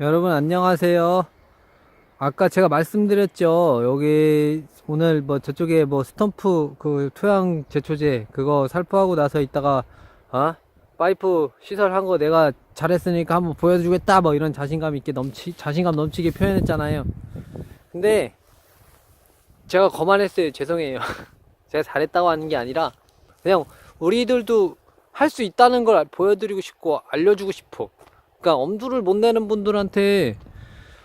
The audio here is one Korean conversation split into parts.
여러분 안녕하세요. 아까 제가 말씀드렸죠. 여기 오늘 뭐 저쪽에 뭐 스탬프 그 토양 제초제 그거 살포하고 나서 있다가 어? 파이프 시설한 거 내가 잘했으니까 한번 보여주겠다 뭐 이런 자신감 있게 넘치 자신감 넘치게 표현했잖아요. 근데 제가 거만했어요. 죄송해요. 제가 잘했다고 하는 게 아니라 그냥 우리들도 할 수 있다는 걸 보여드리고 싶고 알려주고 싶어. 그러니까 엄두를 못 내는 분들한테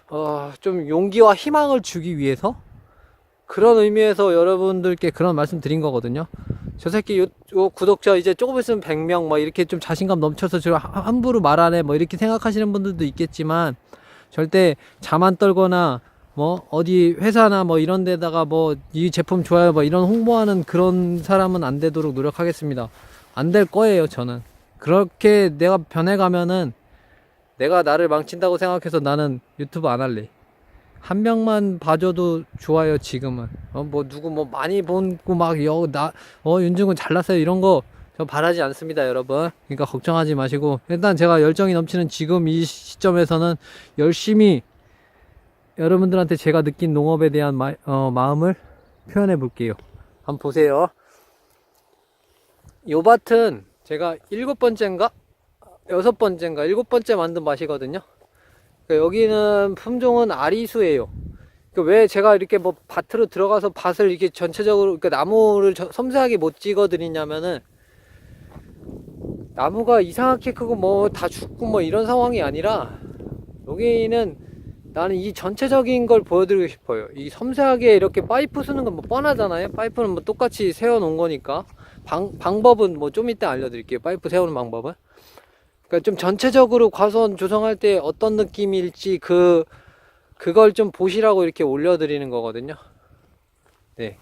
어, 좀 용기와 희망을 주기 위해서 그런 의미에서 여러분들께 그런 말씀 드린 거거든요. 저 새끼 요, 요 구독자 이제 조금 있으면 100명 뭐 이렇게 좀 자신감 넘쳐서 저 하- 함부로 말하네 뭐 이렇게 생각하시는 분들도 있겠지만 절대 자만 떨거나 뭐 어디 회사나 뭐 이런 데다가 뭐 이 제품 좋아요 뭐 이런 홍보하는 그런 사람은 안 되도록 노력하겠습니다. 안 될 거예요, 저는. 그렇게 내가 변해가면은 내가 나를 망친다고 생각해서 나는 유튜브 안 할래. 한 명만 봐줘도 좋아요, 지금은. 어, 뭐, 누구 뭐 많이 본고 막, 여, 나, 어, 윤중은 잘났어요. 이런 거 저 바라지 않습니다, 여러분. 그러니까 걱정하지 마시고. 일단 제가 열정이 넘치는 지금 이 시점에서는 열심히 여러분들한테 제가 느낀 농업에 대한 마, 어, 마음을 표현해 볼게요. 한번 보세요. 요 밭은 제가 일곱 번째인가? 여섯 번째인가? 일곱 번째 만든 밭이거든요. 그러니까 여기는 품종은 아리수예요. 그러니까 왜 제가 이렇게 뭐 밭으로 들어가서 밭을 이렇게 전체적으로 그러니까 나무를 저- 섬세하게 못 찍어 드리냐면은 나무가 이상하게 크고 뭐 다 죽고 뭐 이런 상황이 아니라 여기는 나는 이 전체적인 걸 보여드리고 싶어요. 이 섬세하게 이렇게 파이프 쓰는 건 뭐 뻔하잖아요. 파이프는 뭐 똑같이 세워 놓은 거니까. 방, 방법은 뭐 좀 이따 알려드릴게요. 파이프 세우는 방법은. 그러니까 좀 전체적으로 과수원 조성할 때 어떤 느낌일지 그, 그걸 좀 보시라고 이렇게 올려드리는 거거든요. 네.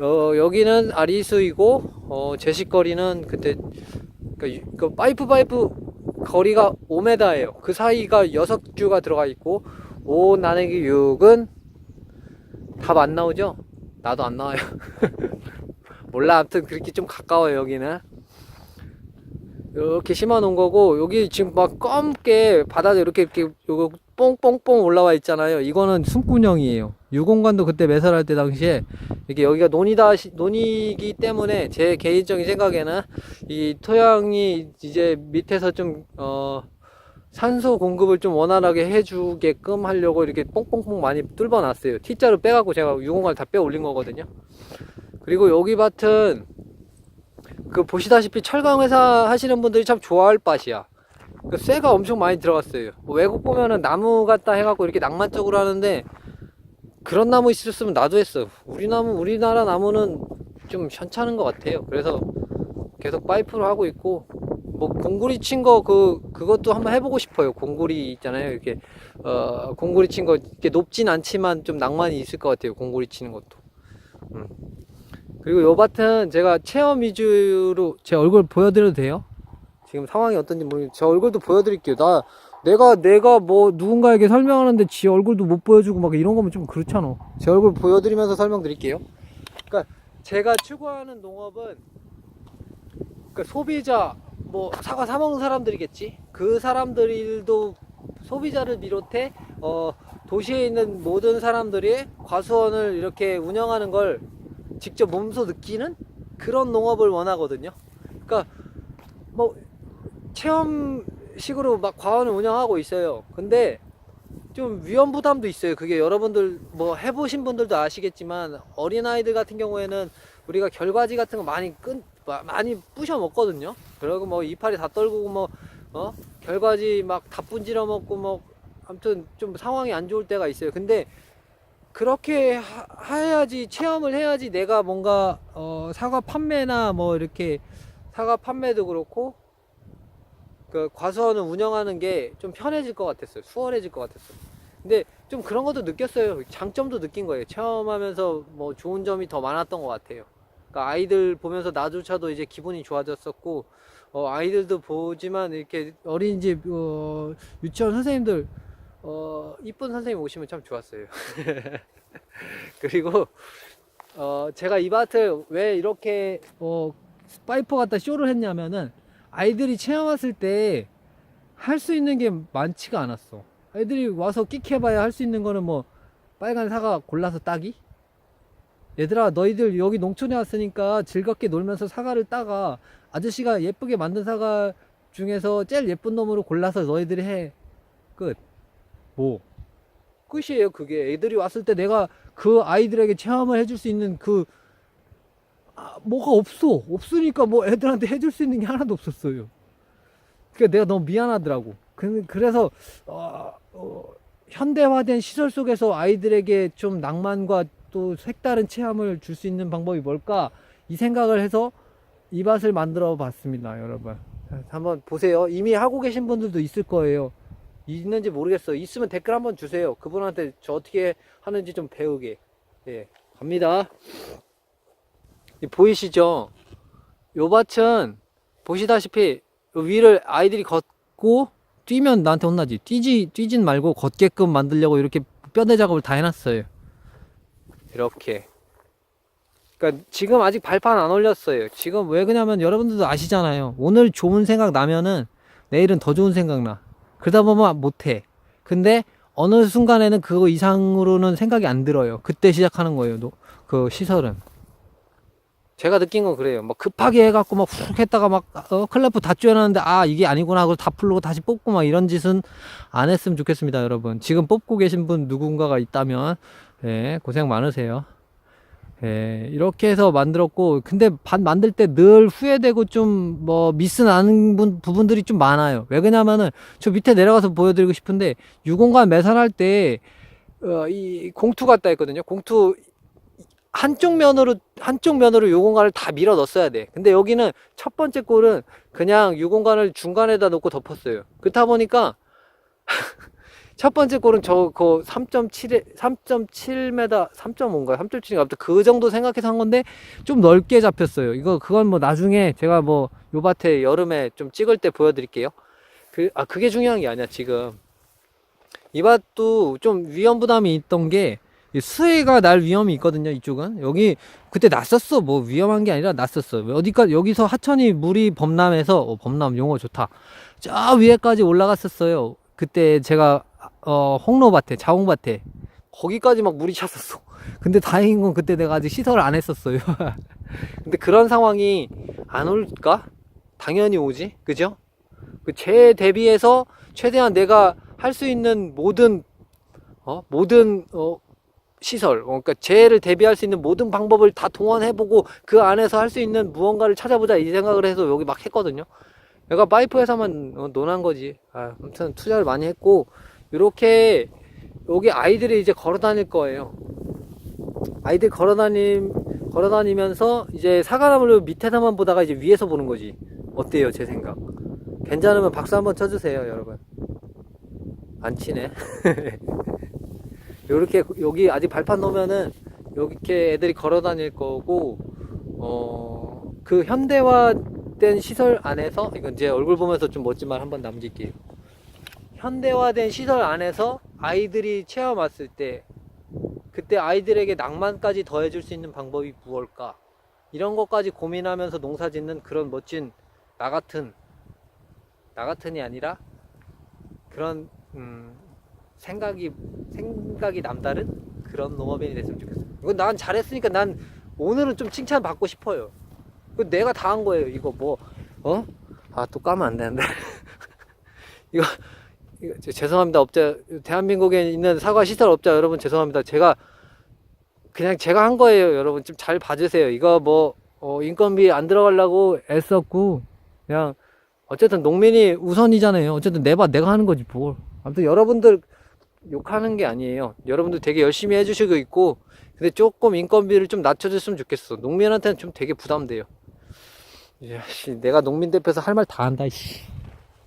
어, 여기는 아리수이고, 어, 제식거리는 그때, 그, 유- 그 파이프 파이프 거리가 5m예요. 그 사이가 6주가 들어가 있고, 5 나누기 6은 답 안 나오죠? 나도 안 나와요. 몰라, 아무튼 그렇게 좀 가까워요, 여기는. 이렇게 심어 놓은 거고, 여기 지금 막 검게 바닥에 이렇게, 이렇게, 요거 뽕뽕뽕 올라와 있잖아요. 이거는 숨구녕이에요. 유공관도 그때 매설할 때 당시에, 이게 여기가 논이다, 시- 논이기 때문에 제 개인적인 생각에는 이 토양이 이제 밑에서 좀, 어, 산소 공급을 좀 원활하게 해주게끔 하려고 이렇게 뽕뽕뽕 많이 뚫어 놨어요. T자로 빼갖고 제가 유공관을 다 빼 올린 거거든요. 그리고 여기 밭은 그 보시다시피 철강 회사 하시는 분들이 참 좋아할 밭이야. 그 쇠가 엄청 많이 들어갔어요. 뭐 외국 보면은 나무 같다 해갖고 이렇게 낭만적으로 하는데 그런 나무 있었으면 나도 했어. 우리 나무, 우리나라 나무는 좀 현찮은 것 같아요. 그래서 계속 파이프로 하고 있고 뭐 공구리 친 거 그 그것도 한번 해보고 싶어요. 공구리 있잖아요. 이렇게 어 공구리 친 거 이렇게 높진 않지만 좀 낭만이 있을 것 같아요. 공구리 치는 것도. 음. 그리고 요 밭은 제가 체험 위주로 제 얼굴 보여드려도 돼요? 지금 상황이 어떤지 모르겠는데 제 얼굴도 보여드릴게요. 나 내가 내가 뭐 누군가에게 설명하는데 지 얼굴도 못 보여주고 막 이런 거면 좀 그렇잖아. 제 얼굴 보여드리면서 설명드릴게요. 그러니까 제가 추구하는 농업은 그러니까 소비자 뭐 사과 사 먹는 사람들이겠지. 그 사람들도 소비자를 비롯해 어 도시에 있는 모든 사람들이 과수원을 이렇게 운영하는 걸 직접 몸소 느끼는 그런 농업을 원하거든요. 그러니까 뭐 체험식으로 막 과원을 운영하고 있어요. 근데 좀 위험 부담도 있어요. 그게 여러분들 뭐 해보신 분들도 아시겠지만 어린 아이들 같은 경우에는 우리가 결과지 같은 거 많이 끈 마- 많이 부셔 먹거든요. 그리고 뭐 이파리 다 떨구고 뭐 어? 결과지 막 다 분질러 먹고 뭐 아무튼 좀 상황이 안 좋을 때가 있어요. 근데 그렇게 하, 해야지 체험을 해야지 내가 뭔가 어, 사과 판매나 뭐 이렇게 사과 판매도 그렇고 그 과수원을 운영하는 게 좀 편해질 것 같았어요. 수월해질 것 같았어요. 근데 좀 그런 것도 느꼈어요. 장점도 느낀 거예요. 체험하면서 뭐 좋은 점이 더 많았던 것 같아요. 그러니까 아이들 보면서 나조차도 이제 기분이 좋아졌었고 어, 아이들도 보지만 이렇게 어린이집 어, 유치원 선생님들 어, 이쁜 선생님 오시면 참 좋았어요. 그리고 어, 제가 이 밭을 왜 이렇게 어, 파이퍼 갖다 쇼를 했냐면은 아이들이 체험 왔을 때 할 수 있는 게 많지가 않았어. 애들이 와서 끽해봐야 할 수 있는 거는 뭐 빨간 사과 골라서 따기? 얘들아 너희들 여기 농촌에 왔으니까 즐겁게 놀면서 사과를 따가 아저씨가 예쁘게 만든 사과 중에서 제일 예쁜 놈으로 골라서 너희들이 해 끝. 뭐 끝이에요 그게. 애들이 왔을 때 내가 그 아이들에게 체험을 해줄 수 있는 그 아, 뭐가 없어. 없으니까 뭐 애들한테 해줄 수 있는 게 하나도 없었어요. 그러니까 내가 너무 미안하더라고. 그, 그래서 어, 어, 현대화된 시설 속에서 아이들에게 좀 낭만과 또 색다른 체험을 줄 수 있는 방법이 뭘까? 이 생각을 해서 이 밭을 만들어 봤습니다 여러분. 한번 보세요. 이미 하고 계신 분들도 있을 거예요 있는지 모르겠어요 있으면 댓글 한번 주세요. 그분한테 저 어떻게 하는지 좀 배우게. 예 갑니다. 이 보이시죠? 요 밭은 보시다시피 요 위를 아이들이 걷고 뛰면 나한테 혼나지. 뛰지 뛰진 말고 걷게끔 만들려고 이렇게 뼈대 작업을 다 해놨어요. 이렇게. 그러니까 지금 아직 발판 안 올렸어요. 지금 왜 그냐면 여러분들도 아시잖아요. 오늘 좋은 생각 나면은 내일은 더 좋은 생각 나 그러다 보면 못해 근데 어느 순간에는 그거 이상으로는 생각이 안 들어요 그때 시작하는 거예요 노- 그 시설은 제가 느낀 건 그래요. 막 급하게 해갖고 막 훅 했다가 막, 어, 클래프 다 쪼여놨는데, 아, 이게 아니구나 하고 다 풀고 다시 뽑고 막 이런 짓은 안 했으면 좋겠습니다, 여러분. 지금 뽑고 계신 분 누군가가 있다면, 예, 고생 많으세요. 예, 이렇게 해서 만들었고, 근데 반 만들 때 늘 후회되고 좀 뭐 미스 나는 분, 부분들이 좀 많아요. 왜 그러냐면은, 저 밑에 내려가서 보여드리고 싶은데, 유공간 매산할 때, 어, 이 공투 같다 했거든요. 공투 한쪽 면으로 한쪽 면으로 유공간을 다 밀어 넣었어야 돼. 근데 여기는 첫 번째 골은 그냥 유공간을 중간에다 놓고 덮었어요. 그렇다 보니까 첫 번째 골은 저그 3.7에 3.7m 3.5인가 3.7인가? 아무튼 그 정도 생각해서 한 건데 좀 넓게 잡혔어요. 이거 그건 뭐 나중에 제가 뭐 요 밭에 여름에 좀 찍을 때 보여드릴게요. 그 아 그게 중요한 게 아니야 지금. 이 밭도 좀 위험 부담이 있던 게이 수해가 날 위험이 있거든요 이쪽은. 여기 그때 났었어. 뭐 위험한 게 아니라 났었어. 어디까 여기서 하천이 물이 범람해서 어, 범람 용어 좋다. 저 위에까지 올라갔었어요. 그때 제가 어 홍로밭에 자홍밭에. 거기까지 막 물이 찼었어. 근데 다행인 건 그때 내가 아직 시설을 안 했었어요. 근데 그런 상황이 안 올까? 당연히 오지. 그죠? 그제 대비해서 최대한 내가 할 수 있는 모든 어 모든 어 시설, 어, 그러니까 재해를 대비할 수 있는 모든 방법을 다 동원해보고 그 안에서 할 수 있는 무언가를 찾아보자 이 생각을 해서 여기 막 했거든요. 내가 파이프 회사만 어, 논한 거지. 아, 아무튼 투자를 많이 했고 이렇게 여기 아이들이 이제 걸어 다닐 거예요. 아이들 걸어 다님 걸어 다니면서 이제 사과나무를 밑에서만 보다가 이제 위에서 보는 거지. 어때요, 제 생각? 괜찮으면 박수 한번 쳐주세요, 여러분. 안 치네. 요렇게 여기 아직 발판 놓으면은 이렇게 애들이 걸어 다닐 거고 어 그 현대화된 시설 안에서 이건 이제 얼굴 보면서 좀 멋진 말 한번 남길게요. 현대화된 시설 안에서 아이들이 체험 왔을 때 그때 아이들에게 낭만까지 더해줄 수 있는 방법이 무엇일까? 이런 것까지 고민하면서 농사 짓는 그런 멋진 나 같은 나 같은이 아니라 그런 음, 생각이 생각이 남다른 그런 농업인이 됐으면 좋겠어. 이건 난 잘했으니까 난 오늘은 좀 칭찬 받고 싶어요. 그 내가 다 한 거예요. 이거 뭐 어? 아 또 까면 안 되는데. 이거 죄송합니다. 업자 대한민국에 있는 사과 시설 업자 여러분 죄송합니다. 제가 그냥 제가 한 거예요. 여러분 좀 잘 봐주세요. 이거 뭐 어, 인건비 안 들어가려고 애썼고 그냥 어쨌든 농민이 우선이잖아요. 어쨌든 내봐 내가 하는 거지 뭘. 아무튼 여러분들 욕하는 게 아니에요. 여러분들 되게 열심히 해주시고 있고, 근데 조금 인건비를 좀 낮춰줬으면 좋겠어. 농민한테는 좀 되게 부담돼요. 야, 씨, 내가 농민 대표에서 할 말 다 한다, 씨.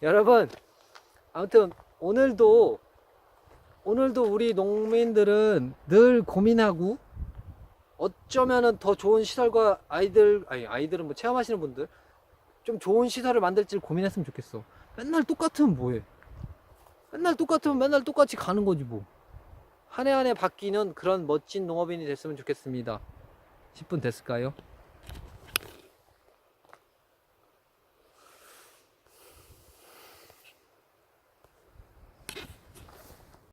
여러분, 아무튼 오늘도, 오늘도 우리 농민들은 늘 고민하고, 어쩌면은 더 좋은 시설과 아이들, 아니, 아이들은 뭐 체험하시는 분들, 좀 좋은 시설을 만들지를 고민했으면 좋겠어. 맨날 똑같으면 뭐해? 맨날 똑같으면 맨날 똑같이 가는 거지 뭐. 한 해 한 해 바뀌는 그런 멋진 농업인이 됐으면 좋겠습니다. 10분 됐을까요?